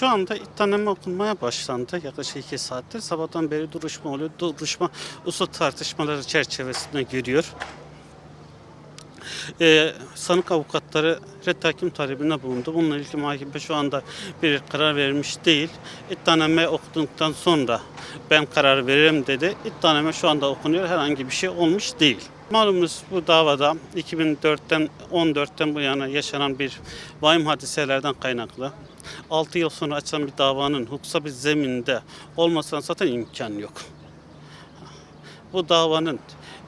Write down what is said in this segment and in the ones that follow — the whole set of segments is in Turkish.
Şu anda iddianame okunmaya başlandı. Yaklaşık iki saattir. Sabahtan beri duruşma oluyor. Duruşma usul tartışmaları çerçevesinde görüyor. Ee, sanık avukatları red hakim talebine bulundu. Bununla ilgili mahkeme şu anda bir karar vermiş değil. İddianame okuduktan sonra ben karar veririm dedi. İddianame şu anda okunuyor. Herhangi bir şey olmuş değil. Malumunuz bu davada 2004'ten 14'ten bu yana yaşanan bir vahim hadiselerden kaynaklı 6 yıl sonra açılan bir davanın hukuksal bir zeminde olmasına zaten imkan yok. Bu davanın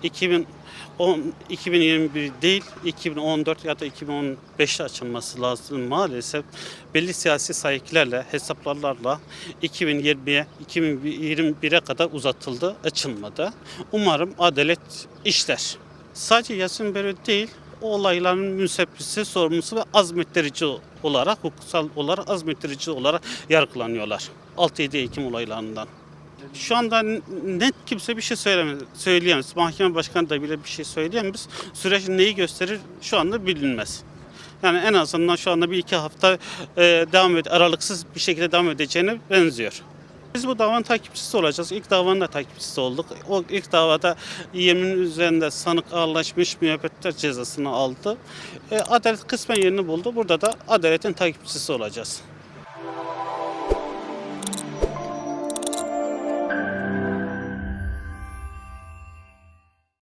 2010 2021 değil 2014 ya da 2015'te açılması lazım maalesef belli siyasi sahiplerle hesaplarla 2020'ye 2021'e kadar uzatıldı açılmadı. Umarım adalet işler. Sadece Yasin Börü değil o olayların müsebbisi, sorumlusu ve azmettirici olarak, hukuksal olarak azmettirici olarak yargılanıyorlar. 6-7 Ekim olaylarından. Şu anda net kimse bir şey söylemez, söyleyemez. Mahkeme başkanı da bile bir şey söyleyemez. Süreç neyi gösterir şu anda bilinmez. Yani en azından şu anda bir iki hafta e, devam ed aralıksız bir şekilde devam edeceğine benziyor. Biz bu davanın takipçisi olacağız. İlk davanın da takipçisi olduk. O ilk davada yemin üzerinde sanık ağırlaşmış müebbetler cezasını aldı. E, adalet kısmen yerini buldu. Burada da adaletin takipçisi olacağız.